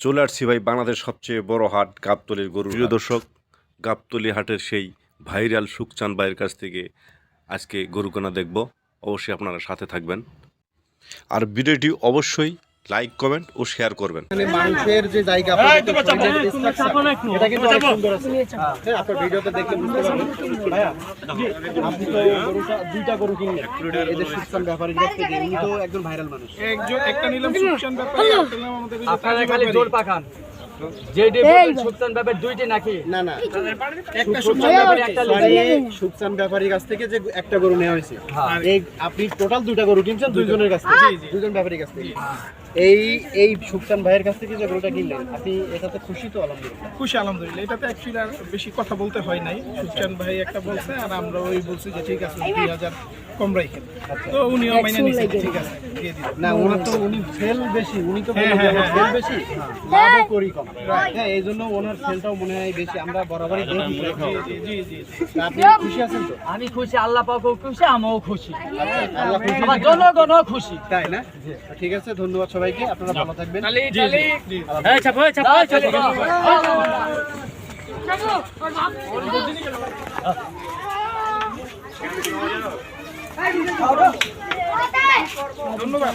চলে আসছি ভাই বাংলাদেশ সবচেয়ে বড় হাট গাবতলির গরু প্রিয় দর্শক গাবতলি হাটের সেই ভাইরাল সুখচান ভাইয়ের কাছ থেকে আজকে গরু কেনা দেখব। অবশ্যই আপনারা সাথে থাকবেন। আর ভিডিওটি অবশ্যই লাইক কমেন্ট ও শেয়ার করবেন। মাংসের যে জায়গা আপনি গরু থেকে একটা আপনি টোটাল দুইটা গরু কিনছেন দুইজনের কাছ থেকে? দুজন ব্যাপারীর কাছ থেকে? এই এই সুকচান ভাইয়ের কাছ থেকে যে গরুটা কিনলেন আপনি এটাতে খুশি তো আলহামদুলিল্লাহ? খুশি আলহামদুলিল্লাহ। এটাতে অ্যাকচুয়ালি আর বেশি কথা বলতে হয় নাই। সুকশান ভাই একটা বলছে আর আমরা ওই বলছি যে ঠিক আছে দুই হাজার কম রাখেন। তো উনিও মাইনে নিছে ঠিক আছে দিয়ে না ওনার তো উনি সেল বেশি উনি তো হ্যাঁ, হ্যাঁ, সেল বেশি লাভও করি কম। হ্যাঁ এই জন্য ওনার সেলটাও মনে হয় বেশি আমরা বরাবরই দেখি জি জি আপনি খুশি আছেন তো? আমি খুশি আল্লাহ পাকও খুশি আমিও খুশি। আল্লাহ খুশি জনগণও খুশি। তাই না? ঠিক আছে ধন্যবাদ সবাইকে আপনারা ভালো থাকবেন। ধন্যবাদ।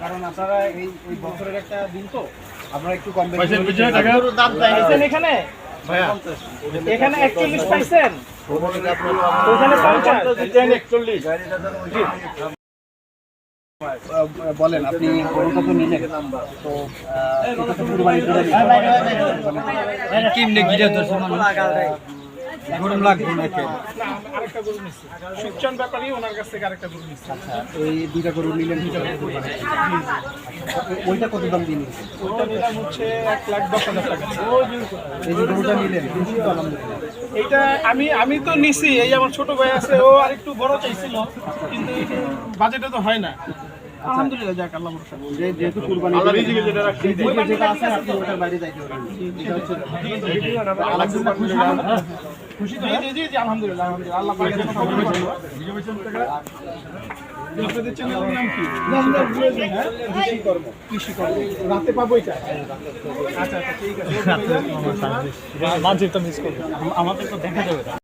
কারণ আপনারা এই এই বছরের একটা দিন তো আপনারা একটু কম দাম চাই পাইছেন এখানে এখানে একচল্লিশ পাইছেন। ওখানে পঞ্চাশ। আহ, বলেন আপনি নিলেন। তো। কিমনে গিরে ধরছে গরম লাগবে নাকি? আরেকটা গরু নিচ্ছি সুকচান ব্যাপারী ওনার কাছ থেকে আরেকটা গরু নিচ্ছি আচ্ছা এই দুইটা গরু নিলেন দুইটা গরু ওইটা কত দাম দিয়ে নিলেন? ওইটা নিলাম হচ্ছে এক লাখ দশ হাজার টাকা। এই যে গরুটা নিলেন খুশি তো আলহামদুলিল্লাহ এটা আমি আমি তো নিছি এই আমার ছোট ভাই আছে ও আরেকটু বড় চাইছিল কিন্তু বাজেটে তো হয় না। আলহামদুলিল্লাহ যাক আল্লাহ ভরসা। যেহেতু কুরবানি দিলেন, এই দিকে যেটা আছে আপনি ওটার বাইরে যাইতে পারবেন। এটা হচ্ছে খুশি তো? জি জি জি আলহামদুলিল্লাহ আলহামদুলিল্লাহ। আল্লাহ পাকের কথা বলে আপনাদের চ্যানেলের নাম কি? হ্যাঁ? কৃষি কর্ম কৃষি কর্ম রাতে পাবো এটা? আচ্ছা আচ্ছা ঠিক আছে। মাঝে তো মিস করবে। আমাদের তো দেখা যাবে না।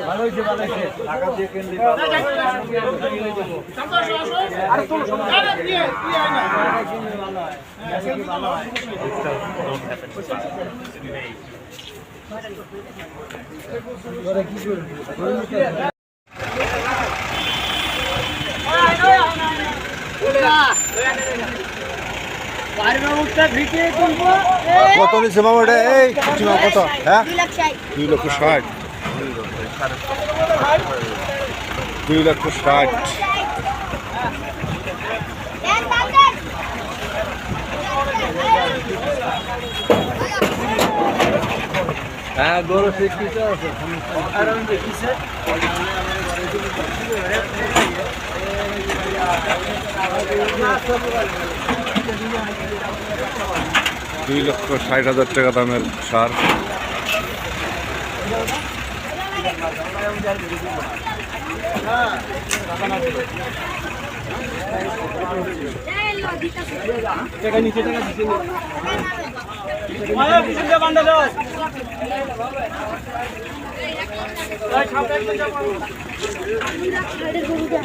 ভালো হয়েছে ভালো হয়েছে টাকা দিয়ে কিনলি আর তো ভালো হয় কত নিচ্ছে মামা এটা এই কত হ্যাঁ দুই লক্ষ ষাট দুই লক্ষ ষাট দেন, দেন, দেন। হ্যাঁ গরু আছে। দুই লক্ষ ষাট হাজার টাকা দামের সার। টাকা নিচে টাকা দিচ্ছে আমাদের গরুটা